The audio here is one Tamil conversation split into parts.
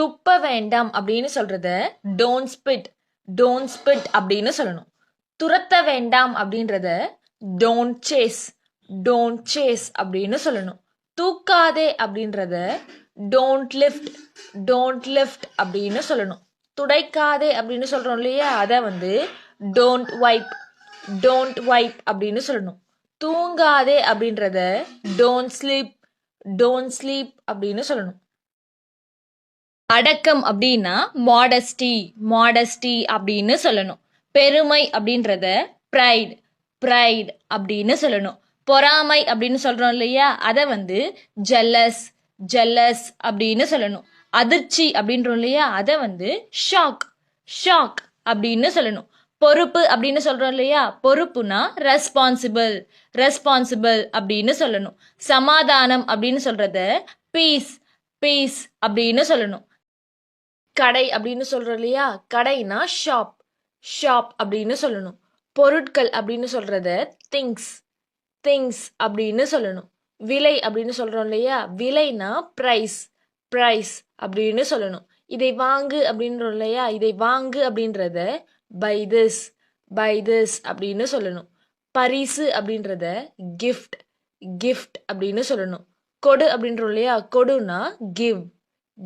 துப்ப வேண்டாம் அப்படின்னு சொல்றத டோன்ட் ஸ்பிட் டோன்ட் ஸ்பிட் அப்படின்னு சொல்லணும். துரத்த வேண்டாம் அப்படின்றத டோன்ட் சேஸ் டோன்ட் சேஸ் அப்படின்னு சொல்லணும். தூக்காதே அப்படின்றத டோன்ட் லிஃப்ட் டோன்ட் லிஃப்ட் அப்படின்னு சொல்லணும். துடைக்காதே அப்படின்னு சொல்றோம் இல்லையா? அதை வந்து டோன்ட் வைப் டோன்ட் வைப் அப்படின்னு சொல்லணும். தூங்காதே அப்படின்றத டோன்ட் ஸ்லீப் டோன்ட் ஸ்லீப் அப்படின்னு சொல்லணும். அடக்கம் அப்படின்னா மாடஸ்டி மாடஸ்டி அப்படின்னு சொல்லணும். பெருமை அப்படின்றத ப்ரைட் ப்ரைட் அப்படின்னு சொல்லணும். பொறாமை அப்படின்னு சொல்றோம் இல்லையா? அதை வந்து ஜெல்லஸ் ஜெல்லஸ் அப்படின்னு சொல்லணும். அதிர்ச்சி அப்படின்றோம் இல்லையா? அதை வந்து ஷாக் ஷாக் அப்படின்னு சொல்லணும். பொறுப்பு அப்படின்னு சொல்றோம் இல்லையா? பொறுப்புனா ரெஸ்பான்சிபிள் ரெஸ்பான்சிபிள் அப்படின்னு சொல்லணும். சமாதானம் அப்படின்னு சொல்றத பீஸ் பீஸ் அப்படின்னு சொல்லணும். கடை அப்படின்னு சொல்கிறோம் இல்லையா? கடைனா ஷாப் ஷாப் அப்படின்னு சொல்லணும். பொருட்கள் அப்படின்னு சொல்கிறத திங்ஸ் திங்ஸ் அப்படின்னு சொல்லணும். விலை அப்படின்னு சொல்கிறோம் இல்லையா? விலைனா ப்ரைஸ் ப்ரைஸ் அப்படின்னு சொல்லணும். இதை வாங்கு அப்படின்றோம் இல்லையா? இதை வாங்கு அப்படின்றத பை திஸ் பை திஸ் அப்படின்னு சொல்லணும். பரிசு அப்படின்றத கிஃப்ட் கிஃப்ட் அப்படின்னு சொல்லணும். கொடு அப்படின்றோம் இல்லையா? கொடுனா கிவ்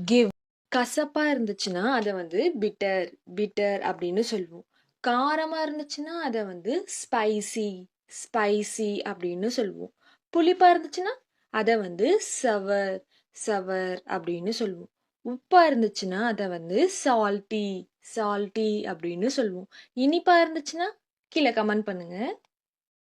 கிவ் கசப்பா இருந்துச்சுன்னா அதை வந்து பிட்டர் பிட்டர் அப்படின்னு சொல்லுவோம். காரமா இருந்துச்சுன்னா அதை வந்து ஸ்பைசி ஸ்பைசி அப்படின்னு சொல்லுவோம். புளிப்பா இருந்துச்சுன்னா அதை வந்து சவர் சவர் அப்படின்னு சொல்லுவோம். உப்பா இருந்துச்சுன்னா அதை வந்து சால்ட்டி சால்ட்டி அப்படின்னு சொல்லுவோம். இனிப்பா இருந்துச்சுன்னா கீழே கமெண்ட் பண்ணுங்க.